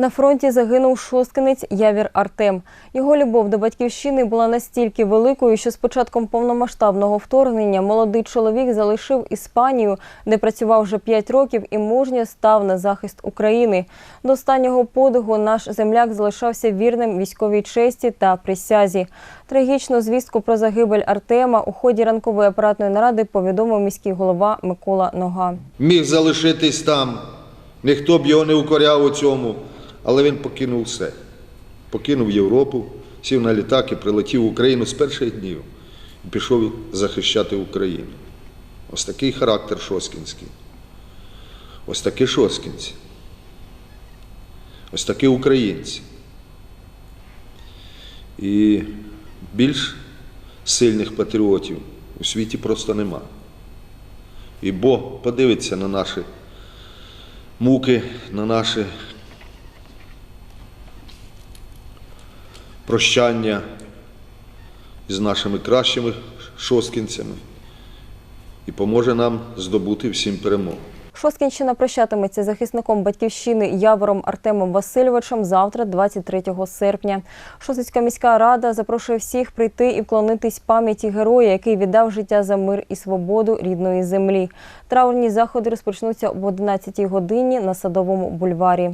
На фронті загинув шосткинець Явір Артем. Його любов до батьківщини була настільки великою, що з початком повномасштабного вторгнення молодий чоловік залишив Іспанію, де працював вже 5 років і мужньо став на захист України. До останнього подиху наш земляк залишався вірним військовій честі та присязі. Трагічну звістку про загибель Артема у ході ранкової апаратної наради повідомив міський голова Микола Нога. міг залишитись там, ніхто б його не укоряв у цьому, але він покинув все. Покинув Європу, сів на літак і прилетів в Україну з перших днів і пішов захищати Україну. Ось такий характер шоскінський. Ось такі шоскінці. Ось такі українці. І більш сильних патріотів у світі просто нема. І Бог подивиться на наші муки, на наші прощання з нашими кращими шосткінцями і поможе нам здобути всім перемогу. Шосткінщина прощатиметься захисником батьківщини Явором Артемом Васильовичем завтра, 23 серпня. Шосticька міська рада запрошує всіх прийти і вклонитись пам'яті героя, який віддав життя за мир і свободу рідної землі. Траурні заходи розпочнуться об 11 годині на садовому бульварі.